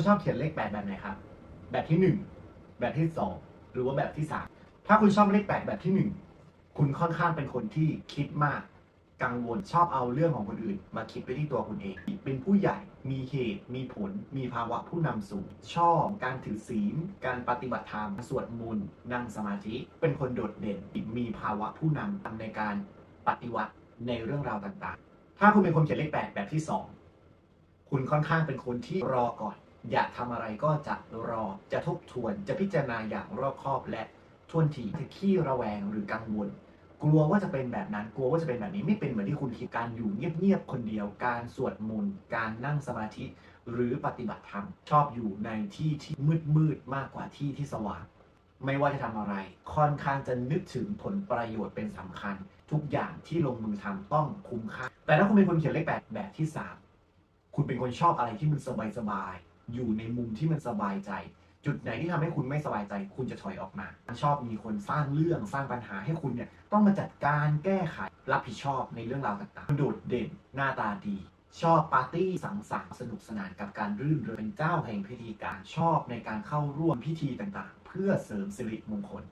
ชอบเขียนเลขแปดแบบไหนครับ แบบที่หนึ่งแบบที่สองหรือว่าแบบที่สามถ้าคุณชอบเลขแปดแบบที่หนึ่งคุณค่อนข้างเป็นคนที่คิดมาก กังวลชอบเอาเรื่องของคนอื่น มาคิดไปที่ตัวคุณเอง เป็นผู้ใหญ่มีเหตุ มีผล มีภาวะผู้นำสูง ชอบการถือศีล การปฏิบัติธรรมสวดมนต์นั่งสมาธิ เป็นคนโดดเด่นมีภาวะผู้นำในการปฏิวัติในเรื่องราวต่างๆ ถ้าคุณเป็นคนเขียนเลขแปดแบบที่สองคุณค่อนข้างเป็นคนที่รอก่อน อยากทำอะไรก็จะรอ จะทบทวน จะพิจารณาอย่างรอบคอบและท่วนทีจะขี้ระแวงหรือกังวล กลัวว่าจะเป็นแบบนั้น กลัวว่าจะเป็นแบบนี้ ไม่เป็นเหมือนที่คุณคิด การอยู่เงียบๆคนเดียว การสวดมนต์ การนั่งสมาธิ หรือปฏิบัติธรรม ชอบอยู่ในที่ที่มืดๆมากกว่าที่ที่สว่าง ไม่ว่าจะทำอะไร ค่อนข้างจะนึกถึงผลประโยชน์เป็นสำคัญ ทุกอย่างที่ลงมือทำต้องคุ้มค่า แต่ถ้าคุณเป็นคนเขียนเลขแปดแบบที่สามคุณเป็นคนชอบอะไรที่มันสบายสบายๆ อยู่ในมุมที่มันสบายใจ จุดไหนที่ทำให้คุณไม่สบายใจ คุณจะถอยออกมา ชอบมีคนสร้างเรื่องสร้างปัญหาให้คุณเนี่ยต้องมาจัดการแก้ไขรับผิดชอบในเรื่องราวต่างๆโดดเด่นหน้าตาดีชอบปาร์ตี้สังสรรค์สนุกสนานกับการรื่นเริงเป็นเจ้าแห่งพิธีการชอบในการเข้าร่วมพิธีต่างๆ เพื่อเสริมสิริมงคล